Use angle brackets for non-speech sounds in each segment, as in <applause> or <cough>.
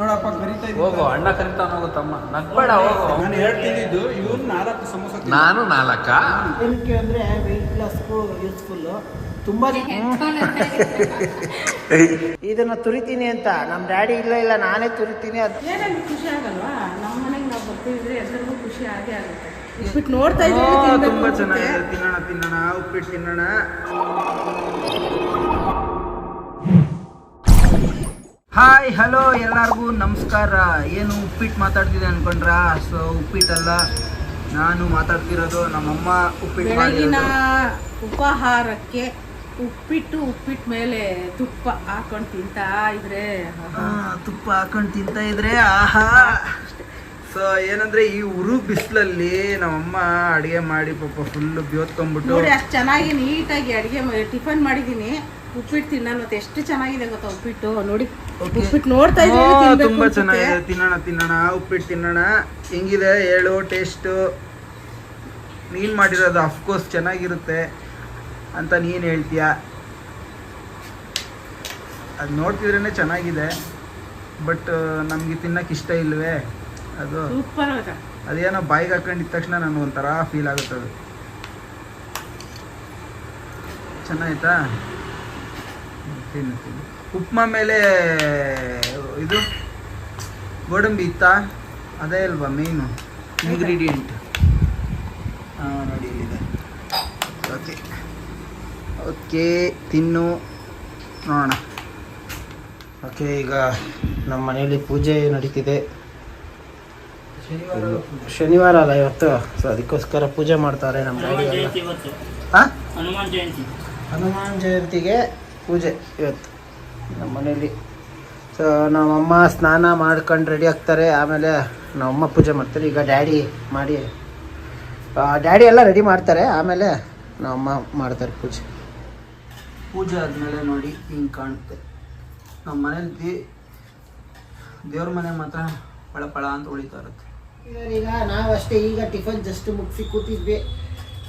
ನೋಡಪ್ಪ ಕರಿತಾ ಹೋಗು ಅಣ್ಣ ಕರಿತಾ ಹೋಗು ತಮ್ಮ. ನಗ್ಬೇಡ ಹೋಗು. ನಾನು ಹೇಳ್ತಿದ್ದು ಇವನು ನಾಲ್ಕು ಸಮೋಸ ನಾನು ನಾಲ್ಕ? ಏನಕ್ಕೆ ಅಂದ್ರೆ ವೆಯ್ಟ್ ಲಾಸ್ಗೂ ಯೂಸ್ಫುಲ್ ತುಂಬ ಇದನ್ನ ತುರಿತೀನಿ ಅಂತ. ನಮ್ಮ ಡ್ಯಾಡಿ ಇಲ್ಲ ಇಲ್ಲ ನಾನೇ ತುರಿತೀನಿ ಅದು ಏನಾದ್ರು ಖುಷಿ ಆಗಲ್ವಾ? ನಮ್ಮ ಮನೆಗೆ ನಾವು ಬರ್ತಿದ್ರೆ ಎಲ್ಲರಿಗೂ ಖುಷಿ ಆಗೇ ಆಗುತ್ತೆ. ಉಪ್ಪಿಟ್ಟು ನೋಡ್ತಾ ಇದ್ರೆ ತುಂಬಾ ಚೆನ್ನಾಗಿದೆ. ತಿನ್ನೋಣ ತಿನ್ನೋಣ ಉಪ್ಪಿಟ್ಟು ತಿನ್ನೋಣ. ಹಾಯ್ ಹಲೋ ಎಲ್ಲರಿಗೂ ನಮಸ್ಕಾರ. ಏನು ಉಪ್ಪಿಟ್ಟು ಮಾತಾಡ್ತಿದ್ದೆ ಅನ್ಕೊಂಡ್ರಾ? ಸೊ ಉಪ್ಪಿಟ್ಟಲ್ಲ. ನಾನು ಮಾತಾಡ್ತಿರೋದು ನಮ್ಮಮ್ಮ ಉಪ್ಪಿಟ್ಟು ಬೆಳಗಿನ ಉಪಹಾರಕ್ಕೆ ಉಪ್ಪಿಟ್ಟು ಉಪ್ಪಿಟ್ಟು ಮೇಲೆ ತುಪ್ಪ ಹಾಕೊಂಡು ತಿಂತಾ ಇದ್ರೆ ಆ, ತುಪ್ಪ ಹಾಕೊಂಡು ತಿಂತ ಇದ್ರೆ ಆಹಾ. ಸೊ ಏನಂದ್ರೆ ಈ ಉರು ಬಿಸಿಲಲ್ಲಿ ನಮ್ಮಮ್ಮ ಅಡಿಗೆ ಮಾಡಿ ಪಾಪ ಫುಲ್ ಬ್ಯೋತ್ಕೊಂಡ್ಬಿಟ್ಟು ನೋಡಿ ಅಷ್ಟು ಚೆನ್ನಾಗಿ ನೀಟಾಗಿ ಅಡಿಗೆ ಟಿಫನ್ ಮಾಡಿದೀನಿ. ಉಪ್ಪಿಟ್ಟು ತಿನ್ನೋಣ ಎಷ್ಟು ಚೆನ್ನಾಗಿದೆ ಗೊತ್ತಾ ಉಪ್ಪಿಟ್ಟು? ನೋಡಿ. ಉಪ್ಪಿಟ್ಟು ನೋಡ್ತಾ ಇದ್ರೆ ತುಂಬಾ. ಚೆನ್ನಾಗಿದೆ. ತಿನ್ನೋಣ ತಿನ್ನೋಣ ಉಪ್ಪಿಟ್ಟು ತಿನ್ನೋಣ. ಹೆಂಗಿದೆ? ಹೇಳು ಟೇಸ್ಟು ನೀನು ಮಾಡಿರೋದು ಅಫ್ಕೋರ್ಸ್ ಚೆನ್ನಾಗಿರುತ್ತೆ ಅಂತ ನೀನು ಹೇಳ್ತೀಯ? ಅದು ನೋಡ್ತಿದ್ರೇ ಚೆನ್ನಾಗಿದೆ ಬಟ್ ನಮಗೆ ತಿನ್ನಕ್ಕೆ ಇಷ್ಟ ಇಲ್ವೇ? ಅದು. ಅದೇನೋ ಬಾಯಿಗೆ ಹಾಕೊಂಡಿದ ತಕ್ಷಣ ನನಗೆ ಒಂಥರ ಫೀಲ್ ಆಗುತ್ತೆ ಅದು. ಚೆನ್ನಾಯ್ತಾ? ತಿನ್ನು ಉಪ್ಮಾ ಮೇಲೆ ಇದು ಗೋಡಂಬಿ ಇತ್ತಾ? ಅದೇ ಅಲ್ವಾ ಮೇನು ಇಂಗ್ರೀಡಿಯೆಂಟ್ ನೋಡಿ ಇಲ್ಲಿದೆ. ಓಕೆ ಓಕೆ ತಿನ್ನು. ನೋಡೋಣ. ಓಕೆ ಈಗ ನಮ್ಮ ಮನೆಯಲ್ಲಿ ಪೂಜೆ ನಡೀತಿದೆ. ಶನಿವಾರ ಅಲ್ಲ ಇವತ್ತು. ಸೊ ಅದಕ್ಕೋಸ್ಕರ ಪೂಜೆ ಮಾಡ್ತಾರೆ ನಮ್ಮ ಹನುಮಾನ್ ಜಯಂತಿ. ಹನುಮಾನ್ ಜಯಂತಿಗೆ ಪೂಜೆ ಇವತ್ತು ನಮ್ಮ ಮನೇಲಿ. ಸೊ ನಮ್ಮಮ್ಮ ಸ್ನಾನ ಮಾಡ್ಕೊಂಡು ರೆಡಿ ಆಗ್ತಾರೆ. ಆಮೇಲೆ ನಮ್ಮಮ್ಮ ಪೂಜೆ ಮಾಡ್ತಾರೆ. ಈಗ ಡ್ಯಾಡಿ ಮಾಡಿ ಡ್ಯಾಡಿ ಎಲ್ಲ ರೆಡಿ ಮಾಡ್ತಾರೆ. ಆಮೇಲೆ ನಮ್ಮಮ್ಮ ಮಾಡ್ತಾರೆ ಪೂಜೆ. ಪೂಜೆ ಆದಮೇಲೆ ನೋಡಿ ಹಿಂಗೆ ಕಾಣುತ್ತೆ. ನಮ್ಮ ಮನೇಲಿ ದೇ ದೇವ್ರ ಮನೆ ಮಾತ್ರ ಪಳ ಪಳ ಅಂತ ಉಳಿತಾ ಇರುತ್ತೆ. ಈಗ ನಾವು ಅಷ್ಟೇ. ಈಗ ಟಿಫನ್ ಜಸ್ಟ್ ಮುಗಿಸಿ ಕೂತಿದ್ವಿ.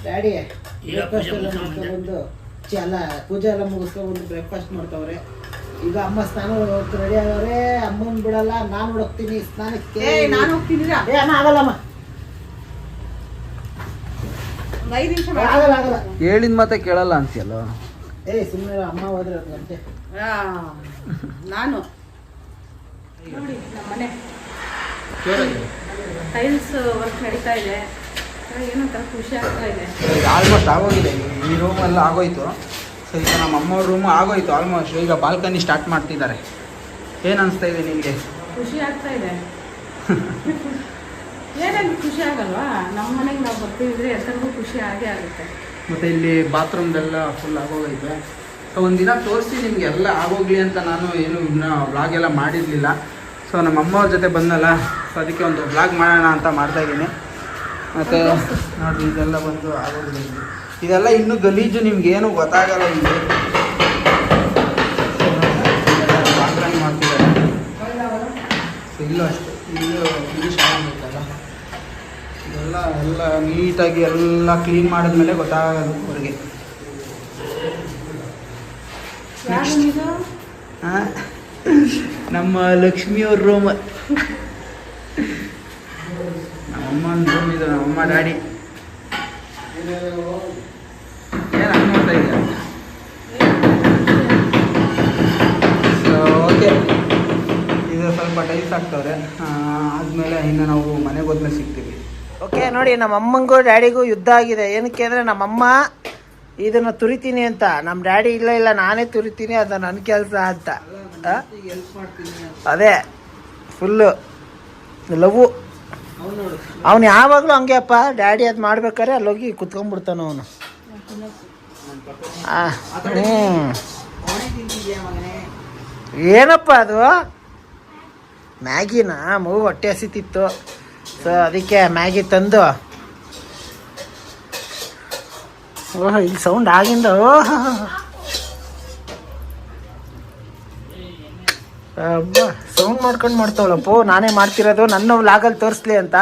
ಡ್ಯಾಡಿ ಈಗ ಮುಗಿಸ್ಕೊಂಡ್ಬಂದು ಅಲ್ಲ ಪೂಜೆ ಎಲ್ಲ ಮುಗಿಸ್ಕೊಂಡು ಬ್ರೇಕ್ಫಾಸ್ಟ್ ಮಾಡ್ತಾವ್ರೆ. ಈಗ ಅಮ್ಮ ಸ್ನಾನ ರೆಡಿ ಆಗವ್ರೆ ಅಮ್ಮನ್ ಬಿಡಲ್ಲ ನಾನು ಹೋಗ್ತೀನಿ ಸ್ನಾನಕ್ಕೆ. ಏ ನಾನು ಹೋಗ್ತೀನಿ ಏ ಆಗಲ್ಲಮ್ಮ. ಐದು ನಿಮಿಷ ಆಗಲ್ಲ ಆಗಲ್ಲ. ಹೇಳಿದ ಮತ್ತೆ ಕೇಳಲ್ಲ ಅಂತೀಯಲ್ಲ? ಏ ಸುಮ್ಮನೆ ಅಮ್ಮ ಹೋದ್ರೆ ಅದು ಗಂಟೆ ನಾನು. ನೋಡಿ ನಮ್ಮ ಮನೆ. ಟೈಲ್ಸ್ ವರ್ಕ್ ನಡೀತಾ ಇದೆ. ಏನಂತ? ಖುಷಿ ಆಗ್ತಾ ಇದೆ. ಆಲ್ಮೋಸ್ಟ್ ಆಗೋಗಿದೆ. ಈ ರೂಮೆಲ್ಲ ಆಗೋಯ್ತು. ಸೊ ಈಗ ನಮ್ಮ ಅಮ್ಮವ್ರ ರೂಮ್ ಆಗೋಯ್ತು ಆಲ್ಮೋಸ್ಟ್ ಈಗ ಬಾಲ್ಕನಿ ಸ್ಟಾರ್ಟ್ ಮಾಡ್ತಿದ್ದಾರೆ. ಏನು ಅನಿಸ್ತಾ ಇದೆ ನಿಮಗೆ? ಖುಷಿ ಆಗ್ತಾ ಇದೆ. ಖುಷಿ ಆಗಲ್ವಾ? ನಮ್ಮ ಮನೆಗೆ ನಾವು ಬರ್ತಿದ್ರೆ ಎಲ್ಲರಿಗೂ ಖುಷಿ ಆಗೇ ಆಗುತ್ತೆ. ಮತ್ತು ಇಲ್ಲಿ ಬಾತ್ರೂಮ್ದೆಲ್ಲ ಫುಲ್ ಆಗೋಗೈತೆ. ಸೊ ಒಂದಿನ ತೋರಿಸಿ ನಿಮ್ಗೆ ಎಲ್ಲ ಆಗೋಗ್ಲಿ ಅಂತ ನಾನು ಏನು ಇನ್ನೂ ವ್ಲಾಗ್ ಎಲ್ಲ ಮಾಡಿರಲಿಲ್ಲ. ಸೊ ನಮ್ಮ ಅಮ್ಮವ್ರ ಜೊತೆ ಬಂದಲ್ಲ ಸೊ ಅದಕ್ಕೆ ಒಂದು ವ್ಲಾಗ್ ಮಾಡೋಣ ಅಂತ ಮಾಡ್ತಾ ಇದ್ದೀನಿ. ಮತ್ತು ನೋಡಿ ಇದೆಲ್ಲ ಬಂದು ಆಗೋದಿಲ್ಲ ಇದೆಲ್ಲ ಇನ್ನೂ ಗಲೀಜು ನಿಮ್ಗೆ ಏನು ಗೊತ್ತಾಗಲ್ಲ ಇಲ್ಲಿ. ಮಾಡ್ತಿದ್ದಾರೆ ಇಲ್ಲೂ ಅಷ್ಟೇ ಇಲ್ಲೂ ಇದೆಲ್ಲ ಎಲ್ಲ ನೀಟಾಗಿ ಎಲ್ಲ ಕ್ಲೀನ್ ಮಾಡಿದ್ಮೇಲೆ ಗೊತ್ತಾಗೋದು ಅವ್ರಿಗೆ? ನಮ್ಮ ಲಕ್ಷ್ಮಿಯವ್ರ ರೂಮ್ ನಮ್ಮಮ್ಮನ ರೂಮ್ ಇದು ನಮ್ಮಮ್ಮ ಡ್ಯಾಡಿ ಏನು ಹಂಗೆ ಮಾಡ್ತಾ ಇದೆಯಾ? ಸೊ ಓಕೆ ಇದು ಸ್ವಲ್ಪ ಟೈಲ್ಸ್ ಹಾಕ್ತವ್ರೆ. ಆದಮೇಲೆ ಇನ್ನು ನಾವು ಮನೆಗೆ ಹೋದ್ಮೇಲೆ ಸಿಗ್ತೀವಿ. ಓಕೆ ನೋಡಿ ನಮ್ಮ ಅಮ್ಮಂಗೂ ಡ್ಯಾಡಿಗೂ ಯುದ್ಧ ಆಗಿದೆ. ಏನಕ್ಕೆ ಅಂದರೆ ನಮ್ಮಮ್ಮ ಇದನ್ನ ತುರಿತೀನಿ ಅಂತ. ನಮ್ಮ ಡ್ಯಾಡಿ ಇಲ್ಲ ಇಲ್ಲ ನಾನೇ ತುರಿತೀನಿ ಅದು ನನ್ನ ಕೆಲಸ ಅಂತ. ಅದೇ ಫುಲ್ಲು ಲವ್ ಅವನು ಯಾವಾಗಲೂ ಹಂಗೆ ಅಪ್ಪ, ಡ್ಯಾಡಿ ಅದು ಮಾಡ್ಬೇಕಾದ್ರೆ ಅಲ್ಲೋಗಿ ಕುತ್ಕೊಂಡ್ಬಿಡ್ತಾನ ಅವನು. ಹ್ಞೂ ಏನಪ್ಪ ಅದು? ಮ್ಯಾಗಿನ? ಮಗು ಹೊಟ್ಟೆ ಹಸಿತಿತ್ತು. ಸೊ ಅದಕ್ಕೆ ಮ್ಯಾಗಿ ತಂದು. ಓಹ್, ಇಲ್ಲಿ ಸೌಂಡ್ ಆಗಿಂದ, ಓಹ್. ಸೌಂಡ್ ಮಾಡ್ಕೊಂಡು ಮಾಡ್ತಾವಳಪ್ಪ, ನಾನೇ ಮಾಡ್ತಿರೋದು, ನನ್ನ ಲಾಗಲ್ಲಿ ತೋರಿಸ್ಲಿ ಅಂತ.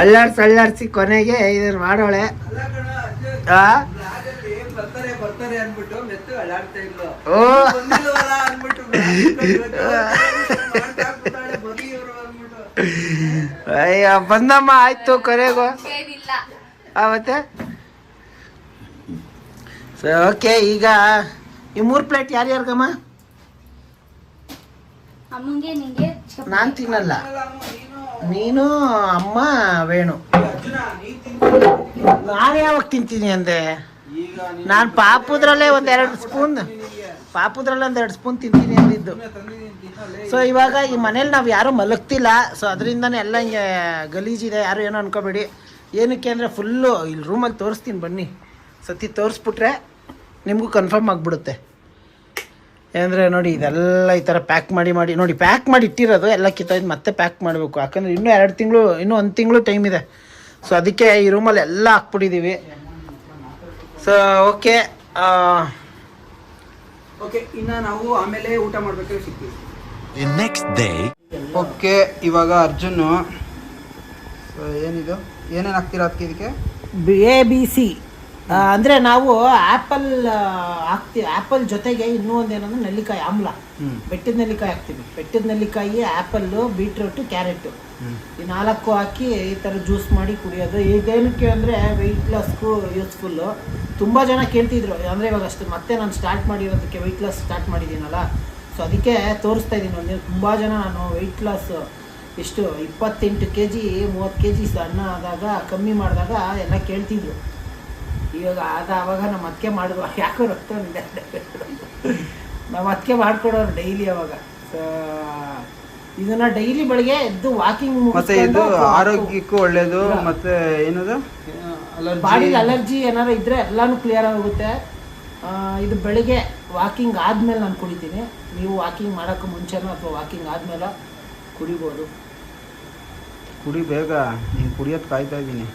ಅಲ್ಲಾಡ್ಸಿ ಅಲ್ಲಾಡ್ಸಿ ಕೊನೆಗೆ ಇದನ್ನು ಮಾಡೋಳೆ. ಓ. ಅಯ್ಯ ಬಂದಮ್ಮ ಆಯ್ತು ಕೊನೆಗು ಮತ್ತೆ? ಸೊ ಓಕೆ ಈಗ ಈ ಮೂರು ಪ್ಲೇಟ್ ಯಾರ್ಯಾರಿಗಮ್ಮ? ನಾನ್ ತಿನ್ನಲ್ಲ. ನೀನು ಅಮ್ಮ ವೇಣು. ನೀನ್ ಯಾವಾಗ ತಿಂತೀನಿ ಅಂದೆ? ನೀನು ಪಾಪುದ್ರಲ್ಲೇ ಒಂದೆರಡು ಸ್ಪೂನ್ ಪಾಪುದ್ರಲ್ಲೇ ಒಂದೆರಡು ಸ್ಪೂನ್ ತಿಂತೀನಿ ಅಂದಿದ್ದು. ಸೊ ಇವಾಗ ಈ ಮನೇಲಿ ನಾವು ಯಾರೂ ಮಲಗ್ತಿಲ್ಲ. ಸೊ ಅದರಿಂದನೇ ಎಲ್ಲ ಹಿಂಗೆ ಗಲೀಜಿದೆ ಯಾರು ಏನೋ ಅನ್ಕೋಬೇಡಿ. ಏನಕ್ಕೆ ಅಂದರೆ ಫುಲ್ಲು ಇಲ್ಲಿ ರೂಮಲ್ಲಿ ತೋರಿಸ್ತೀನಿ ಬನ್ನಿ. ಸತಿ ತೋರಿಸ್ಬಿಟ್ರೆ ನಿಮಗೂ ಕನ್ಫರ್ಮ್ ಆಗಿಬಿಡುತ್ತೆ. ಅಂದರೆ ನೋಡಿ, ಇದೆಲ್ಲ ಈ ಥರ ಪ್ಯಾಕ್ ಮಾಡಿ ಮಾಡಿ. ನೋಡಿ ಪ್ಯಾಕ್ ಮಾಡಿ ಇಟ್ಟಿರೋದು, ಎಲ್ಲ ಕಿತ್ತಾಯ್ದು ಮತ್ತೆ ಪ್ಯಾಕ್ ಮಾಡಬೇಕು. ಯಾಕಂದರೆ ಇನ್ನೂ ಎರಡು ತಿಂಗಳು, ಇನ್ನೂ ಒಂದು ತಿಂಗಳು ಟೈಮ್ ಇದೆ. ಸೊ ಅದಕ್ಕೆ ಈ ರೂಮಲ್ಲಿ ಎಲ್ಲ ಹಾಕ್ಬಿಟ್ಟಿದ್ದೀವಿ ಸೊ ಓಕೆ ಓಕೆ ಇನ್ನು ನಾವು ಆಮೇಲೆ ಊಟ ಮಾಡಬೇಕಾದ್ರೆ ಸಿಗ್ತೀವಿ. The next day. ಓಕೆ ಇವಾಗ ಅರ್ಜುನ್ ಸೊ ಏನಿದು? ಏನೇನು ಹಾಕ್ತೀರಾ ಅದಕ್ಕೆ ಇದಕ್ಕೆ? A B C. ಅಂದರೆ ನಾವು ಆ್ಯಪಲ್ ಹಾಕ್ತೀವಿ ಆ್ಯಪಲ್ ಜೊತೆಗೆ ಇನ್ನೂ ಒಂದೇನಂದ್ರೆ ನೆಲ್ಲಿಕಾಯಿ ಆಮ್ಲ. ಹ್ಮ್. ಬೆಟ್ಟದ ನೆಲ್ಲಿಕಾಯಿ ಹಾಕ್ತೀವಿ. ಬೆಟ್ಟದ ನೆಲ್ಲಿಕಾಯಿ ಆ್ಯಪಲ್ಲು ಬೀಟ್ರೂಟು ಕ್ಯಾರೆಟು. ಈ ನಾಲ್ಕು ಹಾಕಿ ಈ ಥರ ಜ್ಯೂಸ್ ಮಾಡಿ ಕುಡಿಯೋದು. ಇದೇನಕ್ಕೆ ಅಂದರೆ ವೆಯ್ಟ್ ಲಾಸ್ಗೂ ಯೂಸ್ಫುಲ್ಲು ತುಂಬ ಜನ ಕೇಳ್ತಿದ್ರು. ಅಂದರೆ ಇವಾಗ ಅಷ್ಟು ಮತ್ತೆ ನಾನು ಸ್ಟಾರ್ಟ್ ಮಾಡಿರೋದಕ್ಕೆ ವೆಯ್ಟ್ ಲಾಸ್ ಸ್ಟಾರ್ಟ್ ಮಾಡಿದ್ದೀನಲ್ಲ. ಸೊ ಅದಕ್ಕೆ ತೋರಿಸ್ತಾ ಇದ್ದೀನಿ ಒಂದು ತುಂಬ ಜನ ನಾನು ವೆಯ್ಟ್ ಲಾಸ್ ಎಷ್ಟು ಇಪ್ಪತ್ತೆಂಟು ಕೆ ಜಿ ಮೂವತ್ತು ಕೆ ಜಿ ಸಣ್ಣ ಆದಾಗ ಕಮ್ಮಿ ಮಾಡಿದಾಗ ಎಲ್ಲ ಕೇಳ್ತಿದ್ರು. ಇವಾಗ ಆದ ಆವಾಗ ನಮ್ಮ ಅದಕ್ಕೆ ಮಾಡಿದ್ರು ಯಾಕೋ ರಕ್ತ ನಮ್ಮ ಅದಕ್ಕೆ ಮಾಡ್ಕೊಡೋರು ಡೈಲಿ ಅವಾಗ. ಸೊ ಇದನ್ನ ಡೈಲಿ ಬೆಳಗ್ಗೆ ಎದ್ದು ವಾಕಿಂಗ್ ಮತ್ತೆ ಇದು ಆರೋಗ್ಯಕ್ಕೂ ಒಳ್ಳೇದು ಮತ್ತೆ ಏನದು? ಬಾಡಿಗೆ ಅಲರ್ಜಿ ಏನಾರ ಇದ್ರೆ ಎಲ್ಲಾನು ಕ್ಲಿಯರ್ ಆಗುತ್ತೆ ಇದು ಬೆಳಿಗ್ಗೆ ವಾಕಿಂಗ್ ಆದಮೇಲೆ ನಾನು ಕುಡಿತೀನಿ. ನೀವು ವಾಕಿಂಗ್ ಮಾಡೋಕ್ಕೆ ಮುಂಚೆನೋ ಅಥವಾ ವಾಕಿಂಗ್ ಆದಮೇಲೆ ಕುಡಿಬೋದು. ಕುಡಿ ಬೇಗ ನೀನು ಕುಡಿಯೋದು ಕಾಯ್ತಾ ಇದ್ದೀನಿ.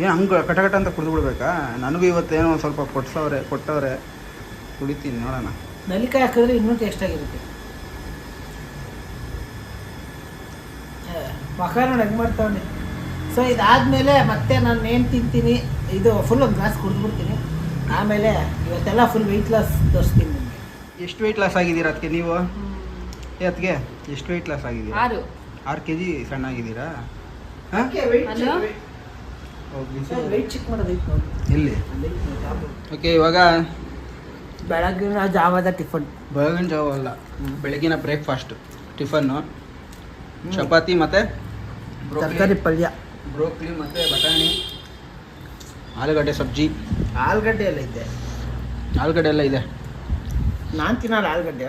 ಏನು ಹಂಗೆ ಕಟಕಟ ಅಂತ ಕುಡಿದು ಬಿಡ್ಬೇಕಾ? ನನಗೂ ಇವತ್ತೇನೋ ಒಂದು ಸ್ವಲ್ಪ ಕೊಡ್ಸವ್ರೆ ಕೊಟ್ಟವ್ರೆ. ಕುಡಿತೀನಿ ನೋಡೋಣ. ನಲಿಕಾಯಿ ಹಾಕಿದ್ರೆ ಇನ್ನೂ ಟೇಸ್ಟ್ ಆಗಿರುತ್ತೆ. ಮಕ ನೋಡಿ ಹೆಂಗೆ ಮಾಡ್ತಾವನೆ? ಸೊ ಇದಾದಮೇಲೆ ಮತ್ತೆ ನಾನು ಏನು ತಿಂತೀನಿ ಇದು ಫುಲ್ ಒಂದು ಗ್ಲಾಸ್ ಕುಡಿದ್ಬಿಡ್ತೀನಿ ಆಮೇಲೆ ಇವತ್ತೆಲ್ಲ ಫುಲ್ ವೆಯ್ಟ್ ಲಾಸ್ ತೋರಿಸ್ತೀನಿ ನಿಮಗೆ. ಎಷ್ಟು ವೆಯ್ಟ್ ಲಾಸ್ ಆಗಿದ್ದೀರಾ ಅದಕ್ಕೆ ನೀವು? ಅದಕ್ಕೆ ಎಷ್ಟು ವೆಯ್ಟ್ ಲಾಸ್ ಆಗಿದ್ದೀರಾ? ಆರು. ಆರು ಕೆ ಜಿ ಸಣ್ಣ ಆಗಿದ್ದೀರಾ? ಇಲ್ಲಿ ಓಕೆ ಇವಾಗ? ಬೆಳಗಿನ ಜಾವದ ಟಿಫನ್. ಬೆಳಗಿನ ಜಾವ ಅಲ್ಲ ಬೆಳಗಿನ ಬ್ರೇಕ್ಫಾಸ್ಟ್ ಟಿಫನ್ನು ಚಪಾತಿ ಮತ್ತು ತರಕಾರಿ ಪಲ್ಯ. ಬ್ರೋಕ್ಲಿ ಮತ್ತು ಬಟಾಣಿ. ಆಲೂಗಡ್ಡೆ ಸಬ್ಜಿ. ಆಲೂಗಡ್ಡೆ ಎಲ್ಲ ಇದೆ. ಆಲೂಗಡ್ಡೆ ಎಲ್ಲ ಇದೆ. ನಾನು ತಿನ್ನಲ್ಲ ಆಲೂಗಡ್ಡೆ.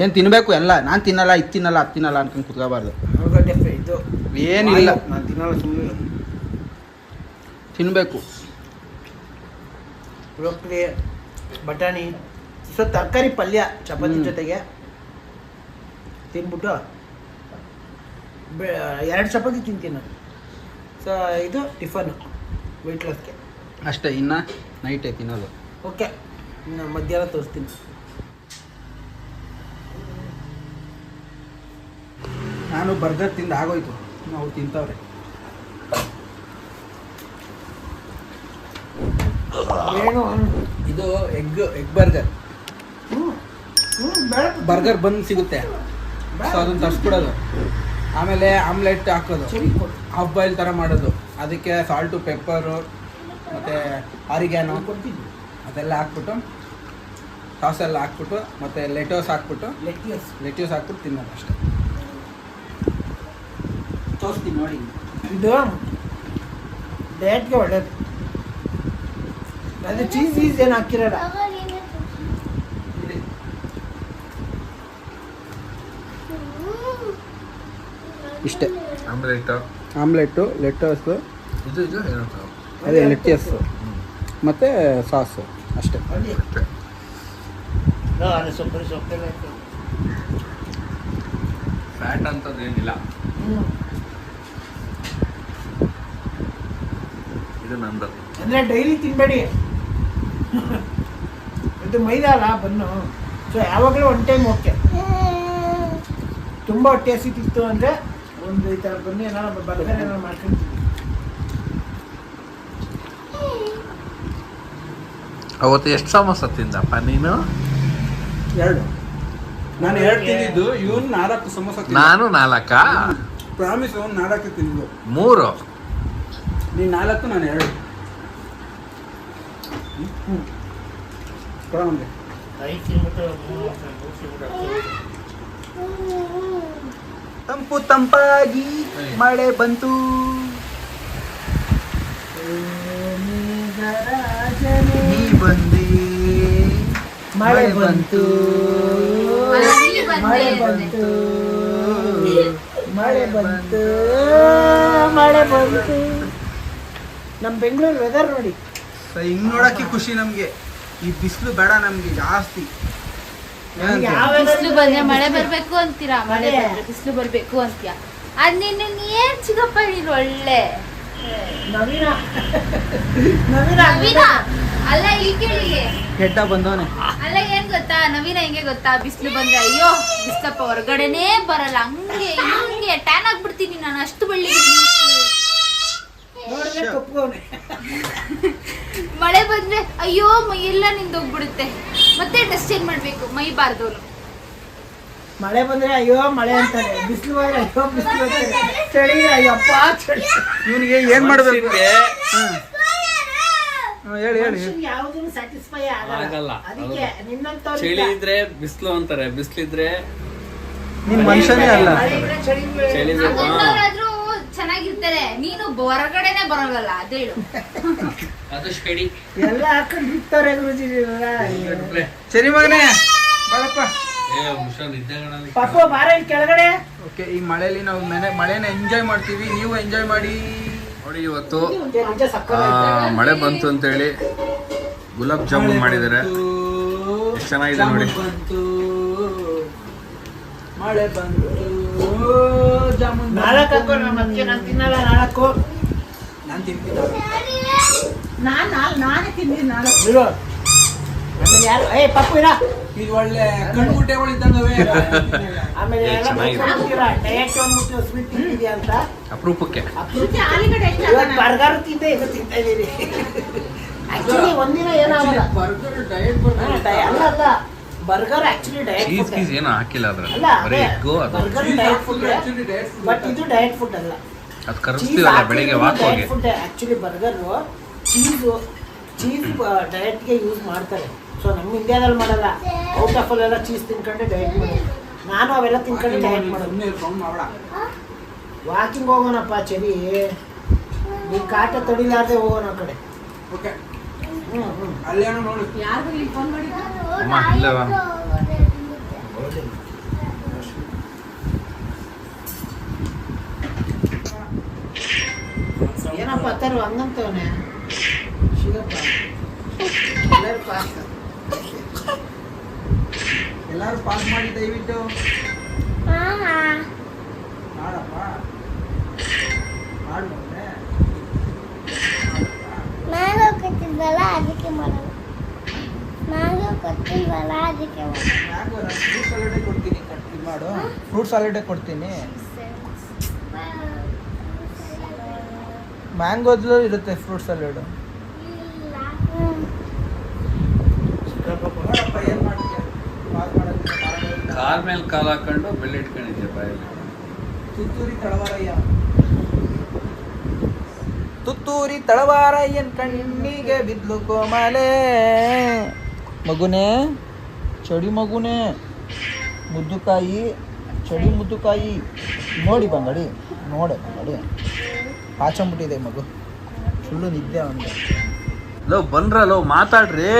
ಏನು ತಿನ್ನಬೇಕು ಎಲ್ಲ. ನಾನು ತಿನ್ನಲ್ಲ ಇದು ತಿನ್ನಲ್ಲ ಅದು ತಿನ್ನಲ್ಲ ಅನ್ಕೊಂಡು ಕುತ್ಕೋಬಾರ್ದು. ಆಲೂಗಡ್ಡೆ ಇದು. ಏನಿಲ್ಲ. ನಾನು ತಿನ್ನಲ್ಲ ಸುಮ್ಮನೆ ತಿನ್ನಬೇಕು ಬ್ರೋಕ್ಲಿ ಬಟಾಣಿ ಸೊ ತರಕಾರಿ ಪಲ್ಯ ಚಪಾತಿ ಜೊತೆಗೆ. ತಿನ್ಬಿಟ್ಟು ಎರಡು ಚಪಾತಿ ತಿಂತೀನಿ. ನಾನು ಸೊ ಇದು ಟಿಫನ್ ವೆಯ್ಟ್ ಲಾಸ್ಗೆ ಅಷ್ಟೇ ಇನ್ನು ನೈಟೇ ತಿನ್ನೋದು. ಓಕೆ ಇನ್ನು ಮಧ್ಯಾಹ್ನ ತೋರಿಸ್ತೀನಿ. ನಾನು ಬರ್ಗರ್ ತಿಂದು ಆಗೋಯ್ತು. ಅವ್ರು ತಿಂತವ್ರೆ. ಏನು? ಇದು ಎಗ್ ಎಗ್ ಬರ್ಗರ್ ಬರ್ಗರ್ ಬಂದು ಸಿಗುತ್ತೆ. ಸೊ ಅದನ್ನು ತರಿಸ್ಬಿಡೋದು. ಆಮೇಲೆ ಆಮ್ಲೆಟ್ ಹಾಕೋದು. ಹಾಫ್ ಬಾಯ್ಲ್ ಥರ ಮಾಡೋದು. ಅದಕ್ಕೆ ಸಾಲ್ಟು ಪೆಪ್ಪರು ಮತ್ತು ಆರಿಗ್ಯಾನು ಕೊಡ್ತೀನಿ ಅದೆಲ್ಲ ಹಾಕ್ಬಿಟ್ಟು ಸಾಸ್ ಎಲ್ಲ ಹಾಕ್ಬಿಟ್ಟು ಮತ್ತು ಲೆಟೋಸ್ ಹಾಕ್ಬಿಟ್ಟು ಲೆಟ್ಯೂಸ್ ಲೆಟ್ಯೂಸ್ ಹಾಕ್ಬಿಟ್ಟು ತಿನ್ನೋದು ಅಷ್ಟೇ. ತೋರಿಸ್ತೀನಿ ನೋಡಿ. ಇದು ಡಯಟ್ಗೆ ಒಳ್ಳೇದು. ಅದು ಚೀಸ್ ಗೀಸ್ ಏನು ಹಾಕಿರಲ್ಲ ಇಷ್ಟೇ. ಆಮ್ಲೆಟ್ ಆಮ್ಲೆಟ್ಟು ಲೆಟೋಸು ಇದು ಇದು ಅದೇ ಲೆಟ್ಟಸ್ ಮತ್ತು ಸಾಸು ಅಷ್ಟೇ. Fat hmm. ಇದು ನಂದು ಅಂದರೆ ಡೈಲಿ ತಿನ್ನಬೇಡಿ ಇದು ಮೈದಾ ಅಲ್ಲ ಬನ್ನು. ಸೊ ಯಾವಾಗಲೂ ಒನ್ ಟೈಮ್ ಓಕೆ. ತುಂಬ ಹೊಟ್ಟೆ ಹಸಿತಿತ್ತು ಅಂದರೆ ಒಂದು ಈ ಥರ ಬನ್ನಿ ಏನಾರ ಬರ್ತಾರೆ ಏನಾರ ಮಾಡ್ಕೊಂತೀವಿ. ಅವತ್ತು ಎಷ್ಟು ಸಮೋಸ ತಿಂದಪ್ಪ ನೀನು? ಎರಡು. ನಾನು ಎರಡು ತಿಂದಿದ್ದು ಇವನ್ ನಾಲ್ಕು ಸಮೋಸ ನಾನು ನಾಲ್ಕ? ಪ್ರಾಮಿಸ್ ಅವನು ನಾಲ್ಕು ತಿಂದಿದ್ದು. ಮೂರು? ನೀನು ನಾಲ್ಕು ನಾನು ಎರಡು. ಕೊಡ ನಮ್ಗೆ ತಂಪು ತಂಪಾಗಿ ಮಳೆ ಬಂತು. ನೀ ಬಂದೆ. ಮಳೆ ಬಂತು. ಮಳೆ ಬಂತು. ಮಳೆ ಬಂತು. ಮಳೆ ಬಂತು. ನಮ್ಮ ಬೆಂಗಳೂರು ವೆದರ್ ನೋಡಿ. ಸೊ ಹಿಂಗ್ ನೋಡಕ್ಕೆ ಖುಷಿ ನಮ್ಗೆ. ಈ ಬಿಸಿಲು ಬೇಡ ನಮ್ಗೆ ಜಾಸ್ತಿ. ಬಿಸಿಲು ಬಂದ್ರೆ ಮಳೆ ಬರ್ಬೇಕು ಅಂತೀರಾ? ಮಳೆ. ಬಂದ್ರೆ ಬಿಸಿಲು ಬರ್ಬೇಕು ಅಂತೀಯ? ಅದ್ ನಿನ್ನ ಏನ್ ಚಿಗಪ್ಪ ನೀನು ಒಳ್ಳೆ? <laughs> ನವೀನ. ಅಲ್ಲ ಇಲ್ಲಿ ಕೇಳಿ. ಕೆಟ್ಟ ಬಂದವನೆ. ಅಲ್ಲ ಏನ್ ಗೊತ್ತಾ? ನವೀನ ಹೆಂಗೆ ಗೊತ್ತಾ? ಬಿಸಿಲು ಬಂದ್ರೆ ಅಯ್ಯೋ ಬಿಸ್ಲಪ್ಪ ಹೊರಗಡೆನೇ ಬರಲ್ಲ. ಹಂಗೆ ಹಿಂಗೆ ಟ್ಯಾನ್ ಆಗ್ಬಿಡ್ತೀನಿ ನಾನು. ಅಷ್ಟು ಬಳ್ಳಿ <laughs> ಮಳೆ ಬಂದ್ರೆ ಅಯ್ಯೋ ಮೈ ಎಲ್ಲ ನಿಂದೋಗ್ಬಿಡುತ್ತೆ. ಮತ್ತೆ ಡ್ರೆಸ್ ಚೇಂಜ್ ಮಾಡ್ಬೇಕು? ಮೈ ಬಾರ್ದು ಮಳೆ ಬಂದ್ರೆ ಅಯ್ಯೋ ಮಳೆ ಅಂತಾರೆ. ಬಿಸಿಲು ಬಂದ್ರೆ ಅಯ್ಯೋ ಬಿಸಿಲು ಅಂತಾನೆ ಚಳಿ ಅಯ್ಯಪ್ಪ ಚಳಿ. ಇವನಿಗೆ ಏನ್ ಮಾಡ್ಬೇಕು? ಹ್ಮ್. ಹೇಳಿ ಹೇಳಿ. ಮನುಷ್ಯನ್ಗೆ ಸ್ಯಾಟಿಸ್ಫೈ ಆಗಲ್ಲ. ಆಗಲ್ಲ. ಅದಕ್ಕೆ ನಿನ್ನಂತವ್ರು ಚಳಿ ಇದ್ರೆ ಬಿಸಿಲು ಅಂತಾರೆ. ಬಿಸಿಲಿದ್ರೆ ನೀನ್ ಮನುಷ್ಯನೇ ಅಲ್ಲ. ಚಳಿ ಬೇಕು ಹಂಗಂತವ್ರಾದ್ರೂ ಚೆನ್ನಾಗಿರ್ತಾರೆ. ನೀನು ಹೊರಗಡೆನೆ ಬರೋಲ್ಲ ಅದೇಳು. <laughs> ಅದು ಚಳಿ ಎಲ್ಲ ಹಾಕೊಂಡು ಬಿಡ್ತಾರೆ ಗುರುಜಿ ಸರಿ ಮಗನೇ. ಬರಪ್ಪ ಏ ಹುಷಾರ್ ನಿದ್ದೆಗಳಲ್ಲಿ ಪಾಪ ಬಾರ ಇಲ್ಲಿ ಕೆಳಗಡೆ. ಓಕೆ ಈ ಮಳೆಯಲ್ಲಿ ನಾವು ಮನೆ ಮಳೆನ ಎಂಜಾಯ್ ಮಾಡ್ತೀವಿ. ನೀವು ಎಂಜಾಯ್ ಮಾಡಿ. ನೋಡಿ ಇವತ್ತು. ಮಳೆ ಬಂತು ಅಂತೇಳಿ ಗುಲಾಬ್ ಜಾಮೂನ್ ಮಾಡಿದ್ದಾರೆ. ಎಷ್ಟ್ ಚೆನ್ನಾಗಿದೆ ನೋಡಿ. ಬಂತು. ಮಳೆ ಬಂತು. ಜಾಮೂನ್ ನಾಲ್ಕು ನಾನು ತಿನ್ನಲ್ಲ ನಾಲ್ಕು. ನಾನು ತಿಂತೀನಿ. ನಾನ್ ನಾಲ್ ನಾನೇ ತಿನ್ನಿ ನಾನು. ಬಿಡು ಆಮೇಲೆ ಯಾರು? ಏ ಪಪ್ಪು ಇರ. ಇದು ಒಳ್ಳೆ ಕಣ್ಗುಟ್ಟೆಗಳು ಇದ್ದಂಗವೆ ಆಮೇಲೆ ಏ, ಎಲ್ಲ ಚೆನ್ನಾಗಿದೆ. ಬೈಸ್ಕೊಂಡ್ಬಿಟ್ಟಿರ ಡಯಟ್ ಅಂದ್ಬಿಟ್ಟು ಸ್ವೀಟ್ ತಿಂತಿದ್ಯಾ ಅಂತ? ಅಪರೂಪಕ್ಕೆ. ರುಚಿ ಆಲೂಗಡ್ಡೆ ಎಷ್ಟು ಇವತ್ತು ಬರ್ಗರ್ ತಿಂದೆ ಇದು ತಿಂತಾ ಇದೀನಿ ಆಕ್ಚುಲಿ ಒಂದಿನ ಏನಾಗಲ್ಲ ಬರ್ಗರ್ ಡಯಟ್ ಹಾ, ಡಯ- ಅಲ್ಲ ಅಲ್ಲ. Burger actually diet cheese food. ಗೀಸ್ ಏನೋ ಹಾಕಿಲ್ಲ ಅದ್ರಲ್ಲಿ. ಅಲ್ಲ ಬರೀ ಎಗ್ಗು ಅದು. Burger diet food. ಬಟ್ ಇದು ಡಯಟ್ ಫುಡ್ ಅಲ್ಲ. ಅದು ಕರಗಿಸ್ತೀವಲ್ಲ ಬೆಳಿಗ್ಗೆ ವಾಕ್ ಹೋಗಿ food actually burger cheese cheese ಡಯಟ್ಗೆ use ಮಾಡ್ತಾರೆ. ಸೊ ನಮ್ಮ ಇಂಡಿಯಾದಲ್ಲಿ ಮಾಡಲ್ಲ. ಔಟ್ ಆಫ್ ಅಲ್ಲೆಲ್ಲ ಚೀಸ್ ತಿನ್ಕೊಂಡೆ ಡಯಟ್ ಮಾಡೋದು. ನಾನು ಅವೆಲ್ಲ ತಿನ್ಕೊಂಡು ಡಯಟ್ ಮಾಡೋದು. ವಾಕಿಂಗ್ ಹೋಗೋಣಪ್ಪ ಚಳಿ. ನೀವು ಕಾಟ ತಡಿಲಾರ್ದೆ ಹೋಗೋಣ ಆ ಕಡೆ. ಓಕೆ ಹ್ಮ್ ಅಲ್ಲೇನೋ ನೋಡಿ. ಫೋನ್ ಏನಪ್ಪ ಅತ್ತಾರು ಹಂಗಂತವನೆ ಎಲ್ಲರೂ ಪಾಸ್ ಎಲ್ಲಾರು ಪಾಸ್ ಮಾಡಿ ದಯವಿಟ್ಟು. ಮಾಡಪ್ಪ. ಮಾಡು ಮಗನೇ. ಮ್ಯಾಂಗೋ ಕೊಟ್ಟಿದ್ವಲ್ಲ ಅದಕ್ಕೆ ಮಾಡೋದು ಮ್ಯಾಂಗೋ ಕೊಟ್ಟಿಲ್ವಲ್ಲ ಅದಕ್ಕೆ ಮ್ಯಾಂಗೋ ನಾನು ಫ್ರೂಟ್ ಸಾಲಡೇ ಕೊಡ್ತೀನಿ ಕಟ್ ಮಾಡು. ಫ್ರೂಟ್ ಸಾಲಡೇ ಕೊಡ್ತೀನಿ. ಮ್ಯಾಂಗೋದ್ಲು ಇರುತ್ತೆ ಫ್ರೂಟ್ ಸಲಾಡು ನೋಡಪ್ಪ ಏನು ಮಾಡ್ತೀಯ ಪಾಸ್ ಮಾಡೋದಕ್ಕೆ ಮಾಡೋದು. ಕಾಲ್ ಮೇಲೆ ಕಾಲ್ ಹಾಕೊಂಡು ಬೆಳ್ಳಿ ಇಟ್ಕೊಂಡಿದ್ದೆ ಬಾಯಲ್ಲಿ? ತುತ್ತೂರಿ ತಳವಾರಯ್ಯ. ತುತ್ತೂರಿ ತಳವಾರಯ್ಯನ್ ಕಣ್ಣಿಗೆ ಬಿದ್ಲು ಕೋಮಲೆ. ಮಗುನೇ ಚಡಿ ಮಗುನೇ ಮುದ್ದುಕಾಯಿ ಚಡಿ ಮುದ್ದುಕಾಯಿ. ನೋಡಿ ಬಂಗಡಿ ನೋಡೆ ಬಂಗಡಿ. ಪಾಚಂಬಿಟ್ಟಿದೆ ಮಗು. ಸುಳ್ಳು ನಿದ್ದೆ ಅವನಿಗೆ. ಲೋ ಬಂದ್ರಲ್ಲೋ ಮಾತಾಡ್ರಿ.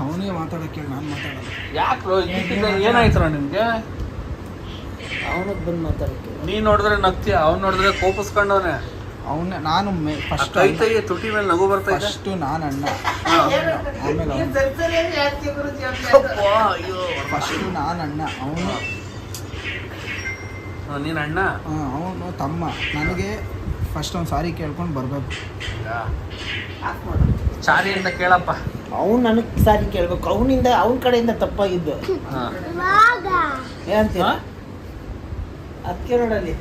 ಅವನಿಗೆ ಮಾತಾಡೋಕ್ಕೆ ನಾನು ಮಾತಾಡೋದು ಯಾಕೆ ಏನಾಯ್ತು ನಿಮಗೆ? ಅವನಿಗೆ ಬಂದು ಮಾತಾಡಕ್ಕೆ ನೀನು ನೋಡಿದ್ರೆ ನಗ್ತೀಯ ಅವ್ನು ನೋಡಿದ್ರೆ ಕೋಪಿಸ್ಕೊಂಡವನೇ. ಅವನ್ನ ನಾನು ಫಸ್ಟ್ ಕೈ ಕೈ ತುಟಿ ಮೇಲೆ ನಗು ಬರ್ತಾ ಫಸ್ಟ್ ನಾನು ಅಣ್ಣ. ಹಾ. ಆಮೇಲೆ ಫಸ್ಟು ನಾನು ಅಣ್ಣ. ಅವನು. ನೀನು ನೀನ್ ಅಣ್ಣ? ಅವನು ತಮ್ಮ. ನನಗೆ ಫಸ್ಟ್ ಅವ್ನು ಸಾರಿ ಕೇಳ್ಕೊಂಡು ಬರಬೇಕು. ಚಾರಿಯಿಂದ ಕೇಳಪ್ಪ. ಅವ್ನು ನನಗೆ ಸಾರಿ ಕೇಳ್ಬೇಕು. ಅವನಿಂದ ಅವನ ಕಡೆಯಿಂದ ತಪ್ಪಾಗಿದ್ದು. ಏನಂತೀರ ಅದಕ್ಕೆ ನೋಡಲ್ಲಿ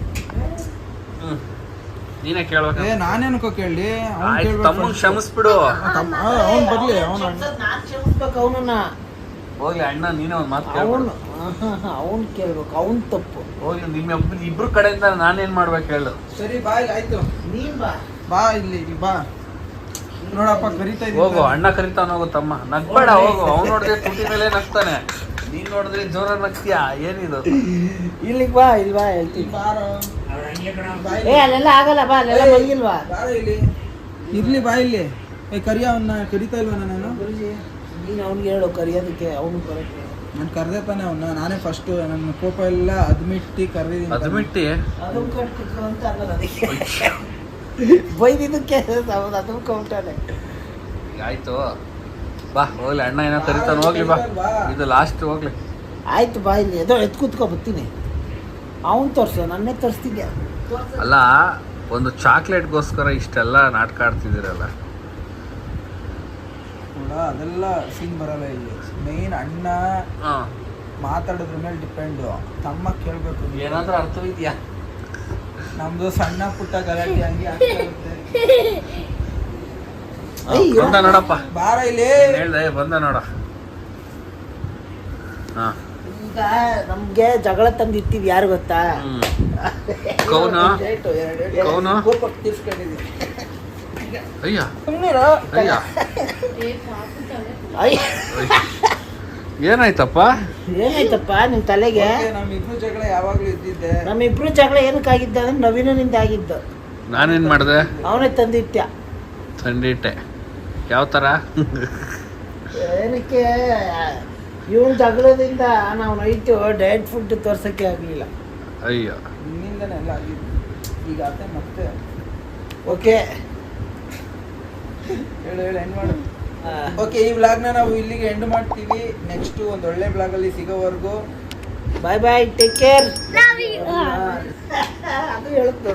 ನೀನೇ ಕೇಳ್ಬೇಕು. ಏ ನಾನೇನಕೋ ಕೇಳಿ ತಮ್ಮ. ಕ್ಷಮಿಸ್ಬಿಡು. ತಮ್ಮ ಅವ್ನು ಬರ್ಲಿ ಅವನು ನಾನು ಕ್ಷಮಿಸ್ಬೇಕು ಅವನನ್ನ. ಹೋಗ್ಲಿ ಅಣ್ಣ ನೀನೇ ಒಂದು ಮಾತು ಕೇಳ್ಬಿಡು. <laughs> ಅವನ್ ಕೇಳ್ಬೇಕು ಅವನ್ ತಪ್ಪು. ಹೋಗ್ಲಿ ನಿಮ್ಮ ಇಬ್ರು ಕಡೆಯಿಂದ ನಾನೇನ್ ಮಾಡ್ಬೇಕು ಹೇಳು. ಸರಿ ಬಾ ಇಲ್ಲಿ ಆಯ್ತು. ನೀನ್ ಬಾ. ಬಾ ಇಲ್ಲಿ ಇಲ್ಲಿ ಬಾ. ನೋಡಪ್ಪ ಕರಿತಾ ಹೋಗು ಅಣ್ಣ ಕರಿತಾನ ಹೋಗು ತಮ್ಮ. ನಗ್ಬೇಡ ಹೋಗು. ಅವ್ನು <laughs> ನೋಡಿದ್ರೆ ತುಟಿ ಮೇಲೆ ನಗ್ತಾನೆ. ನೀನ್ ನೋಡಿದ್ರೆ ಜೋರ ನಗ್ತೀಯಾ? ಏನಿದು? ಇಲ್ಲಿಗೆ ಬಾ ಇಲ್ಲಿ ಬಾ ಹೇಳ್ತೀನಿ. ಏ ಇಲ್ಲಿ. ಅಲ್ಲೆಲ್ಲ ಆಗಲ್ಲ ಬಾ ಅಲ್ಲೆಲ್ಲ ಇಲ್ಲಿ. ಇರ್ಲಿ ಬಾ ಇಲ್ಲಿ. ಏ ಕರಿಯ ಅವನ್ನ ಕರಿತಾ ಇಲ್ವಾ ನಾನು? ನೀನು ಅವ್ನಿಗೆ ಹೇಳು ಕರಿಯೋದಕ್ಕೆ ಅವನು ಕರೆಕ್ಟ್ ನಾನು ಕರೆದೆ ತಾನೆ ಅವನ್ನ ನಾನೇ ಫಸ್ಟ್ ನನ್ನ ಕೋಪ ಎಲ್ಲ ಅದ್ಮಿಟ್ಟಿ ಕರೆದಿದ್ದೀನಿ ಅದ್ಮಿಟ್ಟಿ ಅದು ಅನ್ನೋದು ಅದಕ್ಕೆ. ಬೈದಿದ್ದಕ್ಕೆ ಹೌದು ಅದು ಕೌಂಟಾನೆ ಆಯ್ತು. ಬಾ ಹೋಗ್ಲಿ ಅಣ್ಣ ಏನೋ ತರಿತಾನೆ ಹೋಗ್ಲಿ ಬಾ. ಇದು ಲಾಸ್ಟ್ ಹೋಗ್ಲಿ. ಆಯ್ತು ಬಾ ಇಲ್ಲಿ ಎದೋ ಎತ್ ಕೂತ್ಕೊ ಬರ್ತೀನಿ ಅವನು ತೋರ್ಸು ನನ್ನೇ ತೋರಿಸ್ತಿದ್ದೆ ಅಲ್ಲ ಒಂದು ಚಾಕ್ಲೇಟ್ಗೋಸ್ಕರ ಇಷ್ಟೆಲ್ಲ ನಾಟಕ ಆಡ್ತಿದ್ದೀರಲ್ಲ. ಕೂಡ ಅದೆಲ್ಲ ಸೀನ್ ಬರಲ್ಲ ಇಲ್ಲಿ. ಮೇನ್ ಅಣ್ಣ ಹಾ. ಮಾತಾಡೋದ್ರ ಮೇಲೆ ಡಿಪೆಂಡು ತಮ್ಮ ಕೇಳಬೇಕು. ಏನಾದ್ರೂ ಅರ್ಥವಿದ್ಯಾ ನಮ್ದು ಸಣ್ಣ ಪುಟ್ಟ ಗಲಾಟೆ ಹಂಗೆ ಆಗ್ತಾ ಇರುತ್ತೆ ಅಯ್ಯೋ. ಬಂದ ನೋಡಪ್ಪ ಬಾರ ಇಲ್ಲಿ ಹೇಳ್ದೆ ಬಂದ ನೋಡ ಹಾ ಈಗ ನಮ್ಗೆ ಜಗಳ ತಂದಿಟ್ಟಿದ್ ಯಾರು ಗೊತ್ತಾ ಹ್ಮ್ ಕೌನು? ಎರಡು, ಎರಡು, ಎರಡು. ಕೌನು? ಕೋಪಕ್ಕೆ ತೀರ್ಸ್ಕೊಂಡಿದೀನಿ. ಅಯ್ಯ ಸುಮ್ನಿರು. ಅಯ್ಯ ಅಯ್ಯ. ಅಯ್ಯ. ಏನಾಯ್ತಪ್ಪ? ಏನಾಯ್ತಪ್ಪ ನಿಮ್ ತಲೆಗೆ? ನಮ್ಮಿಬ್ರು ಜಗಳ ಯಾವಾಗ್ಲೂ ಇದ್ದಿದ್ದೆ. ನಮ್ಮಿಬ್ರು ಜಗಳ ಏನಕ್ಕಾಗಿದ್ದ ಅಂದ್ರೆ ನವೀನನಿಂದ ಆಗಿದ್ದು. ನಾನೇನ್ ಮಾಡಿದೆ? ಅವನೇ ತಂದಿಟ್ಟ ತಂದಿಟ್ಟೆ. ಯಾವ ತರ? ಏನಕ್ಕೆ? ಇವನ್ ಜಗಳದಿಂದ ನಾವು ನೈಟು ಡಯಟ್ ಫುಡ್ ತೋರ್ಸಕ್ಕೆ ಆಗ್ಲಿಲ್ಲ. ಅಯ್ಯೋ. ನಿನ್ನಿಂದನೇ ಎಲ್ಲ ಆಗಿದ್ದು. ಈಗ ಮತ್ತೆ. ಓಕೆ. ಹೇಳು ಹೇಳು ಎಂಡ್ ಮಾಡು? ಓಕೆ ಈ ಬ್ಲಾಗ್ನ ನಾವು ಇಲ್ಲಿಗೆ ಎಂಡ್ ಮಾಡ್ತೀವಿ. ನೆಕ್ಸ್ಟ್ ಒಂದು ಒಳ್ಳೆ ಬ್ಲಾಗ್ ಅಲ್ಲಿ ಸಿಗೋವರೆಗೂ. ಬಾಯ್ ಬಾಯ್ ಟೇಕ್ ಕೇರ್ ಅದು ಹೇಳುತ್ತೆ